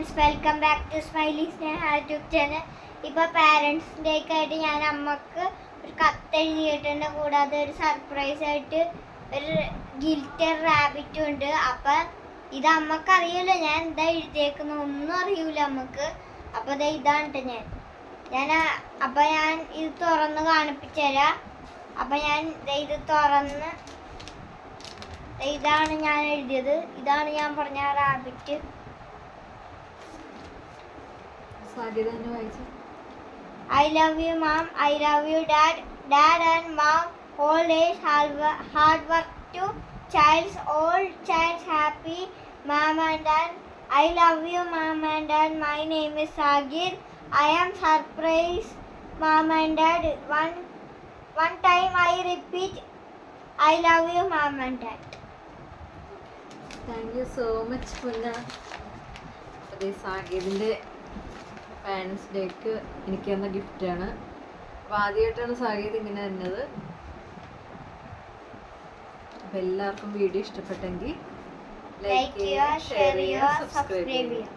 Friends welcome back to smiley Sneha YouTube channel ഇപ്പോൾ parents ആയിട്ട് ഞാൻ അമ്മയ്ക്ക് ഒരു കത്ത് എഴുതിയിട്ടുണ്ട്. കൂടാതെ ഒരു സർപ്രൈസ് ആയിട്ട് ഒരു ഗിൽറ്റർ റാബിറ്റും ഉണ്ട്. അപ്പം ഇത് അമ്മയ്ക്ക് അറിയില്ല. ഞാൻ എന്താ എഴുതിയേക്കുന്ന ഒന്നും അറിയൂല അമ്മയ്ക്ക്. അപ്പോൾ അത് ഇതാണ് ഞാൻ. ഞാൻ അപ്പം ഞാൻ ഇത് തുറന്ന് കാണിപ്പിച്ചു തരാം അപ്പൊ ഞാൻ ഇത് തുറന്ന് ഇതാണ് ഞാൻ എഴുതിയത്. ഇതാണ് ഞാൻ പറഞ്ഞ റാബിറ്റ് സാധ്യത തന്നെ വായിച്ചു I love you, mom. I love you, dad. Dad and mom all days hard wo- hard work to child's all child's happy. Mom and dad. I love you, mom and dad. My name is Sagir. I am surprised, mom and dad. One one time I repeat, I love you, mom and dad. Thank you so much പുന്ന അതേ സാഗീതിൻ്റെ parents ഡേക്ക് എനിക്ക് തന്ന ഗിഫ്റ്റാണ് അപ്പോൾ ആദ്യമായിട്ടാണ് സാഹിത് ഇങ്ങനെ തന്നത് അപ്പോൾ എല്ലാവർക്കും video ഇഷ്ടപ്പെട്ടെങ്കിൽ ലൈക്ക് ചെയ്യുക, ഷെയർ ചെയ്യുക, സബ്സ്ക്രൈബ് ചെയ്യുക.